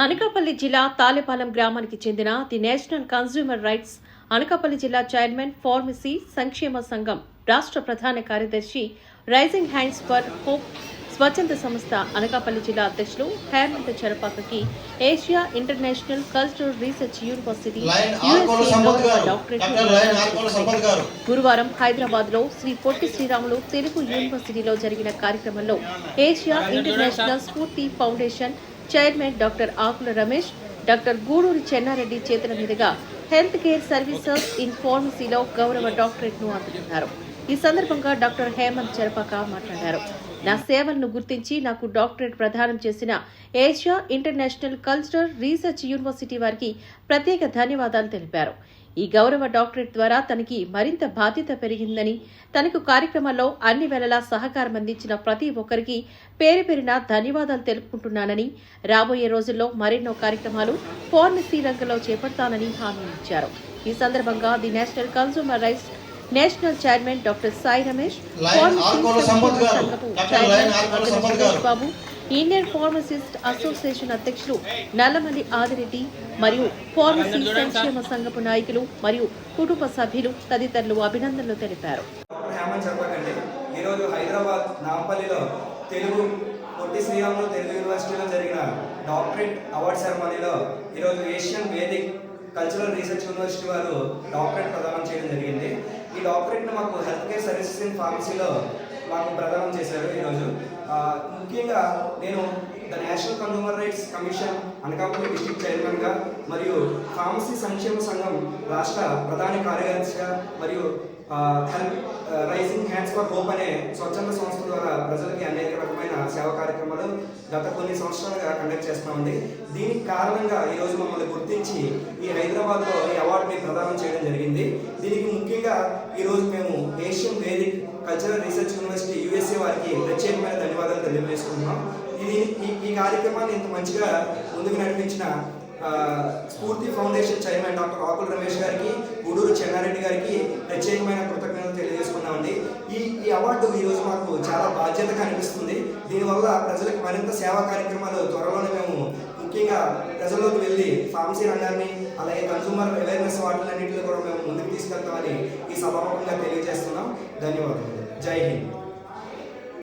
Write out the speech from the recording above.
అనకాపల్లి జిల్లా తాలేపాలెం గ్రామానికి చెందిన the national consumer rights Anakapalli జిల్లా చైర్మన్ ఫార్మసీ సంక్షేమ సంఘం రాష్ట్ర ప్రధాన కార్యదర్శి రైజింగ్ హ్యాండ్స్ ఫర్ హోప్ స్వచ్ఛంద సంస్థ అనకాపల్లి జిల్లా అధ్యక్షులు Hemanth చరపాకకి Asia international cultural research university doctorate గురువారం హైదరాబాద్లో శ్రీ పొట్టి శ్రీరాములు తెలుగు యూనివర్సిటీలో జరిగిన కార్యక్రమంలో Asia international Spoorthi foundation chairman doctor Akula Ramesh doctor Guduri Chennareddy చేతుల మీదుగా హెల్త్ కేర్ సర్వీసెస్ ఇన్ ఫార్మసీలో గౌరవ డాక్టరేట్ను అందుకున్నారు ఈ సందర్భంగా డాక్టర్ హేమంత్ చెరపాక మాట్లాడారు. నా సేవలను గుర్తించి నాకు డాక్టరేట్ ప్రదానం చేసిన Asia international cultural research university వారికి ప్రత్యేక ధన్యవాదాలు తెలిపారు. ఈ గౌరవ డాక్టరేట్ ద్వారా తనకి మరింత బాధ్యత పెరిగిందని తనకు కార్యక్రమంలో అన్ని వేళలా సహకారం అందించిన ప్రతి ఒక్కరికి పేరు పేరిన ధన్యవాదాలు తెలుపుకుంటున్నానని రాబోయే రోజుల్లో మరెన్నో కార్యక్రమాలు ఫార్మసీ రంగంలో చేపడతానని హామీ ఇచ్చారు ఈ సందర్భంగా the national consumer rights national chairman doctor Sai Ramesh pharmacy. సంఘపు chairman. Babu Indian pharmacist association అధ్యక్షులు నల్లమల్లి ఆదిరెడ్డి మరియు ఫార్మసీ సంక్షేమ సంఘపు నాయకులు మరియు కుటుంబ సభ్యులు తదితరులు అభినందనలు తెలిపారు. ఈరోజు హైదరాబాద్ నాంపల్లిలో తెలుగు పొట్టి శ్రీరాములు తెలుగు యూనివర్సిటీలో జరిగిన డాక్టరేట్ అవార్డ్ సెరమనీలో ఈరోజు Asian Vedic cultural research university వారు డాక్టరేట్ ప్రదానం చేయడం జరిగింది. ఈ డాక్టరేట్ను మాకు హెల్త్ కేర్ సర్వీసెస్ ఇన్ ఫార్మసీలో మాకు ప్రదానం చేశారు ఈరోజు. ముఖ్యంగా నేను the national consumer rights commission Anakapalli district చైర్మన్గా మరియు ఫార్మసీ సంక్షేమ సంఘం రాష్ట్ర ప్రధాన కార్యదర్శిగా మరియు రైజింగ్ హ్యాండ్స్ ఫర్ హోప్ అనే స్వచ్ఛంద సంస్థ ద్వారా ప్రజలకి అనేక రకమైన సేవా కార్యక్రమాలు గత కొన్ని సంవత్సరాలుగా కండక్ట్ చేస్తున్నామండి దీనికి కారణంగా ఈరోజు మమ్మల్ని గుర్తించి ఈ హైదరాబాద్లో ఈ అవార్డుని ప్రదానం చేయడం జరిగింది. దీనికి ముఖ్యంగా ఈరోజు మేము ఏషియన్ వేదిక్ కల్చరల్ రీసెర్చ్ వారికి ప్రత్యేకమైన ధన్యవాదాలు తెలియజేసుకుంటున్నాం. ఇది ఈ ఈ కార్యక్రమాన్ని ఇంత మంచిగా ముందుకు నడిపించిన Spoorthi foundation chairman doctor Akula Ramesh గారికి గూడూరు చెన్నారెడ్డి గారికి ప్రత్యేకమైన కృతజ్ఞతలు తెలియజేసుకున్నామండి ఈ ఈ అవార్డు ఈరోజు మాకు చాలా బాధ్యతగా అనిపిస్తుంది. దీనివల్ల ప్రజలకు మరింత సేవా కార్యక్రమాలు త్వరలోనే మేము ముఖ్యంగా ప్రజల్లోకి వెళ్ళి ఫార్మసీ రంగాన్ని అలాగే కన్సూమర్ అవేర్నెస్ వాటిలన్నింటిలో కూడా మేము ముందుకు తీసుకెళ్తామని ఈ సభాముఖంగా తెలియజేస్తున్నాం. ధన్యవాదాలు. జై హింద్.